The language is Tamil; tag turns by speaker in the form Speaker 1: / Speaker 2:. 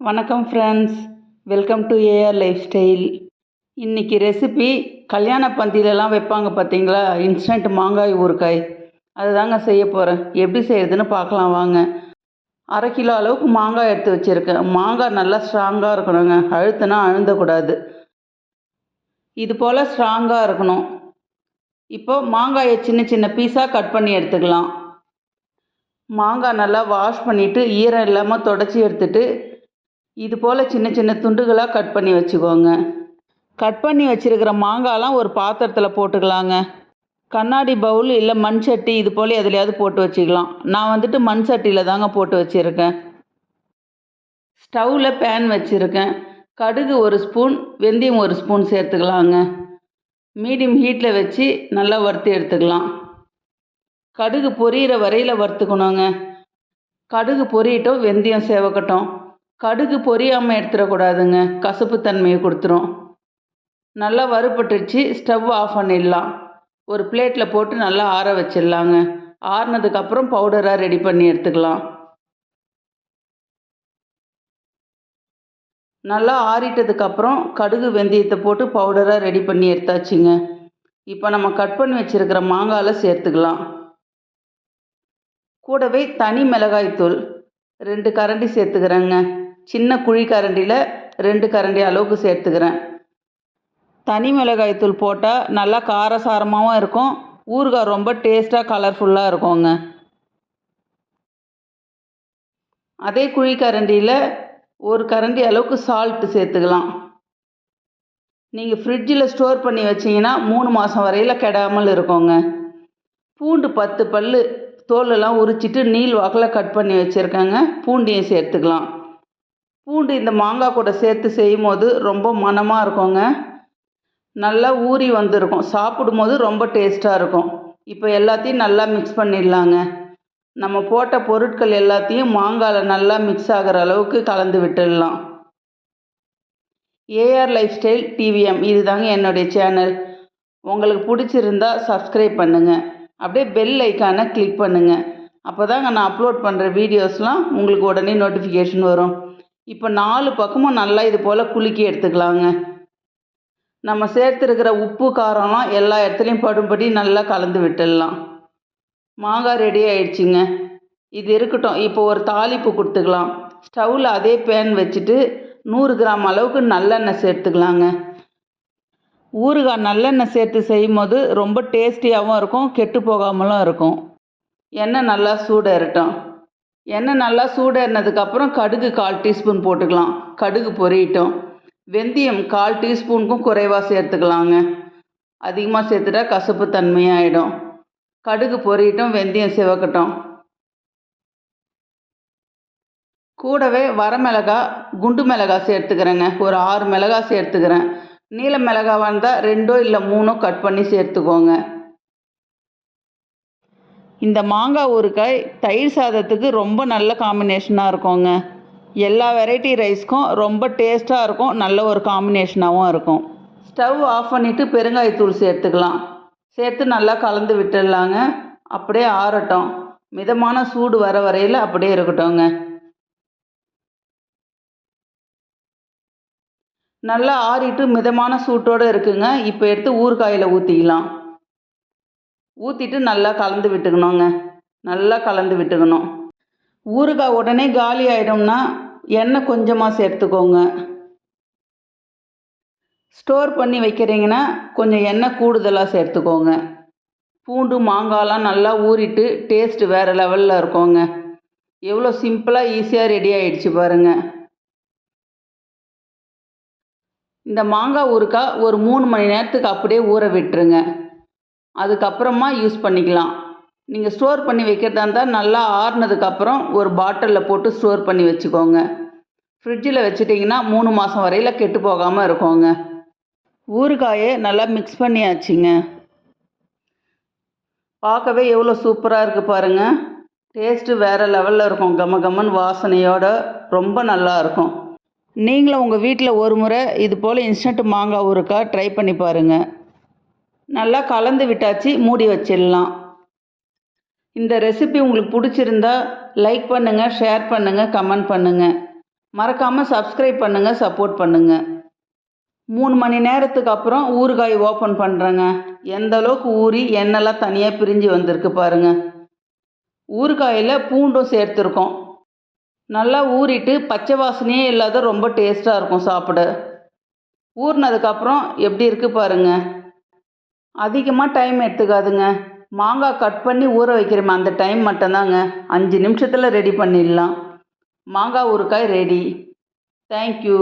Speaker 1: வணக்கம் friends welcome to AR lifestyle இன்றைக்கி ரெசிபி கல்யாண பந்தியிலலாம் வைப்பாங்க பார்த்தீங்களா இன்ஸ்டன்ட் மாங்காய் ஊறுகாய். அதுதாங்க செய்ய போகிறேன் எப்படி செய்கிறதுன்னு பார்க்கலாம் வாங்க. அரை கிலோ அளவுக்கு மாங்காய் எடுத்து வச்சுருக்கேன். மாங்காய் நல்லா ஸ்ட்ராங்காக இருக்கணுங்க. அழுத்தினா அழுந்தக்கூடாது. இது போல் ஸ்ட்ராங்காக இருக்கணும். இப்போ மாங்காயை சின்ன சின்ன பீஸாக கட் பண்ணி எடுத்துக்கலாம். மாங்காய் நல்லா வாஷ் பண்ணிவிட்டு ஈரம் இல்லாமல் தொடச்சி எடுத்துட்டு இது போல் சின்ன சின்ன துண்டுகளாக கட் பண்ணி வச்சுக்கோங்க. கட் பண்ணி வச்சுருக்கிற மாங்காய்லாம் ஒரு பாத்திரத்தில் போட்டுக்கலாங்க. கண்ணாடி பவுல் இல்லை மண் சட்டி இது போல் எதுலையாவது போட்டு வச்சுக்கலாம். நான் வந்துட்டு மண் சட்டியில் தாங்க போட்டு வச்சுருக்கேன். ஸ்டவ்வில் பேன் வச்சுருக்கேன். கடுகு ஒரு ஸ்பூன் வெந்தயம் ஒரு ஸ்பூன் சேர்த்துக்கலாங்க. மீடியம் ஹீட்டில் வச்சு நல்லா வறுத்து எடுத்துக்கலாம். கடுகு பொரியிற வரையில் வறுத்துக்கணுங்க. கடுகு பொரியட்டும் வெந்தயம் சேவக்கட்டும். கடுகு பொரியாமல் எடுத்துடக்கூடாதுங்க. கசப்பு தன்மையை கொடுத்துரும். நல்லா வறுபட்டுச்சு ஸ்டவ் ஆஃப் பண்ணிடலாம். ஒரு பிளேட்டில் போட்டு நல்லா ஆற வச்சிடலாங்க. ஆறுனதுக்கப்புறம் பவுடராக ரெடி பண்ணி எடுத்துக்கலாம். நல்லா ஆறிட்டதுக்கப்புறம் கடுகு வெந்தயத்தை போட்டு பவுடராக ரெடி பண்ணி எடுத்தாச்சுங்க. இப்போ நம்ம கட் பண்ணி வச்சுருக்கிற மாங்காயில் சேர்த்துக்கலாம். கூடவே தனி மிளகாய்த்தூள் ரெண்டு கரண்டி சேர்த்துக்கிறேங்க. சின்ன குழி கரண்டியில் ரெண்டு கரண்டி அளவுக்கு சேர்த்துக்கிறேன். தனி மிளகாய்த்தூள் போட்டால் நல்லா காரசாரமாகவும் இருக்கும். ஊறுகாய் ரொம்ப டேஸ்ட்டாக கலர்ஃபுல்லாக இருக்குங்க. அதே குழி கரண்டியில் ஒரு கரண்டி அளவுக்கு சால்ட்டு சேர்த்துக்கலாம். நீங்கள் ஃப்ரிட்ஜில் ஸ்டோர் பண்ணி வச்சிங்கன்னா மூணு மாதம் வரையில் கெடாமல் இருக்குங்க. பூண்டு பத்து பல் தோலெல்லாம் உரிச்சிட்டு நீள் வாக்கில் கட் பண்ணி வச்சுருக்கேங்க. பூண்டையும் சேர்த்துக்கலாம். பூண்டு இந்த மாங்காய் கூட சேர்த்து செய்யும் போது ரொம்ப மனமாக இருக்குங்க. நல்லா ஊறி வந்திருக்கும். சாப்பிடும்போது ரொம்ப டேஸ்ட்டாக இருக்கும். இப்போ எல்லாத்தையும் நல்லா மிக்ஸ் பண்ணிடலாங்க. நம்ம போட்ட பொருட்கள் எல்லாத்தையும் மாங்காயில் நல்லா மிக்ஸ் ஆகிற அளவுக்கு கலந்து விட்டுடலாம். ஏஆர் லைஃப் ஸ்டைல் டிவிஎம் இது தாங்க என்னுடைய சேனல் உங்களுக்கு பிடிச்சிருந்தா சப்ஸ்கிரைப் பண்ணுங்கள் அப்படியே பெல் ஐக்கானை கிளிக் பண்ணுங்கள் அப்போ தாங்க நான் அப்லோட் பண்ணுற வீடியோஸ்லாம் உங்களுக்கு உடனே நோட்டிஃபிகேஷன் வரும். இப்போ நாலு பக்கமும் நல்லா இது போல் குலுக்கி எடுத்துக்கலாங்க. நம்ம சேர்த்துருக்கிற உப்பு காரம்லாம் எல்லா இடத்துலையும் படும்படி நல்லா கலந்து விட்டுடலாம். மாங்காய் ரெடி ஆயிடுச்சுங்க. இது இருக்கட்டும். இப்போ ஒரு தாளிப்பு கொடுத்துக்கலாம். ஸ்டவ்வில் அதே பேன் வச்சுட்டு நூறு கிராம் அளவுக்கு நல்லெண்ணெய் சேர்த்துக்கலாங்க. ஊறுகாய் நல்லெண்ணெய் சேர்த்து செய்யும் போது ரொம்ப டேஸ்டியாகவும் இருக்கும் கெட்டு போகாமலும் இருக்கும். எண்ணெய் நல்லா சூடேறட்டும் எண்ணெய் நல்லா சூடேறினதுக்கப்புறம் கடுகு கால் டீஸ்பூன் போட்டுக்கலாம். கடுகு பொரியட்டும் வெந்தயம் கால் டீஸ்பூனுக்கும் குறைவாக சேர்த்துக்கலாங்க. அதிகமாக சேர்த்துட்டா கசப்பு தன்மையாகிடும் கடுகு பொரியட்டும் வெந்தயம் சிவக்கட்டும். கூடவே வரமிளகாய் குண்டு மிளகாய் சேர்த்துக்கிறேங்க. ஒரு ஆறு மிளகாய் சேர்த்துக்கிறேன். நீல மிளகாய் வந்தால் ரெண்டோ இல்லை மூணோ கட் பண்ணி சேர்த்துக்கோங்க. இந்த மாங்காய் ஊறுக்காய் தயிர் சாதத்துக்கு ரொம்ப நல்ல காம்பினேஷனாக இருக்குங்க. எல்லா வெரைட்டி ரைஸ்க்கும் ரொம்ப டேஸ்ட்டாக இருக்கும் நல்ல ஒரு காம்பினேஷனாகவும் இருக்கும். ஸ்டவ் ஆஃப் பண்ணிவிட்டு பெருங்காயத்தூள் சேர்த்துக்கலாம். சேர்த்து நல்லா கலந்து விட்டுடலாங்க. அப்படியே ஆறட்டும். மிதமான சூடு வர வரையில் அப்படியே இருக்கட்டும்ங்க. நல்லா ஆறிட்டு மிதமான சூட்டோடு இருக்குங்க. இப்போ எடுத்து ஊறுகாயில் ஊற்றிக்கலாம் ஊற்றிட்டு நல்லா கலந்து விட்டுக்கணுங்க. நல்லா கலந்து விட்டுக்கணும். ஊறுகாய் உடனே காலி ஆகிடும்னா எண்ணெய் கொஞ்சமாக சேர்த்துக்கோங்க. ஸ்டோர் பண்ணி வைக்கிறீங்கன்னா கொஞ்சம் எண்ணெய் கூடுதலாக சேர்த்துக்கோங்க. பூண்டு மாங்காய்லாம் நல்லா ஊறிட்டு டேஸ்ட்டு வேறு லெவலில் இருக்கோங்க. எவ்வளோ சிம்பிளாக ஈஸியாக ரெடி ஆகிடுச்சு பாருங்கள் இந்த மாங்காய் ஊறுக்காய் ஒரு மூணு மணி நேரத்துக்கு அப்படியே ஊற விட்டுருங்க. அதுக்கப்புறமா யூஸ் பண்ணிக்கலாம். நீங்கள் ஸ்டோர் பண்ணி வைக்கிறதா இருந்தால் நல்லா ஆறுனதுக்கப்புறம் ஒரு பாட்டிலில் போட்டு ஸ்டோர் பண்ணி வச்சுக்கோங்க. ஃப்ரிட்ஜில் வச்சுட்டிங்கன்னா மூணு மாதம் வரையில் கெட்டு போகாமல் இருக்கோங்க. ஊறுகாயை நல்லா மிக்ஸ் பண்ணியாச்சுங்க. பார்க்கவே எவ்வளோ சூப்பராக இருக்குது பாருங்கள் டேஸ்ட்டு வேறு லெவலில் இருக்கும். கம கமன் வாசனையோட ரொம்ப நல்லா இருக்கும். நீங்களும் உங்கள் வீட்டில் ஒரு முறை இது போல் இன்ஸ்டன்ட் மாங்காய் ஊறுக்காய் ட்ரை பண்ணி பாருங்கள் நல்லா கலந்து விட்டாச்சு மூடி வச்சிடலாம். இந்த ரெசிபி உங்களுக்கு பிடிச்சிருந்தா லைக் பண்ணுங்கள் ஷேர் பண்ணுங்கள் கமெண்ட் பண்ணுங்கள் மறக்காமல் சப்ஸ்கிரைப் பண்ணுங்கள் சப்போர்ட் பண்ணுங்கள் மூணு மணி நேரத்துக்கு அப்புறம் ஊறுகாய் ஓப்பன் பண்ணுறேங்க எந்த அளவுக்கு ஊறி எண்ணெய்லாம் தனியாக பிரிஞ்சு வந்திருக்கு பாருங்கள் ஊறுகாயில் பூண்டும் சேர்த்துருக்கோம். நல்லா ஊறிட்டு பச்சை வாசனையே இல்லாத ரொம்ப டேஸ்ட்டாக இருக்கும் சாப்பிட. ஊறினதுக்கப்புறம் எப்படி இருக்குது பாருங்கள் அதிகமாக டைம் எடுத்துக்காதுங்க. மாங்காய் கட் பண்ணி ஊற வைக்கிறோமே அந்த டைம் மட்டும்தாங்க. அஞ்சு நிமிஷத்தில் ரெடி பண்ணிடலாம். மாங்காய் ஊறுகாய் ரெடி தேங்க்யூ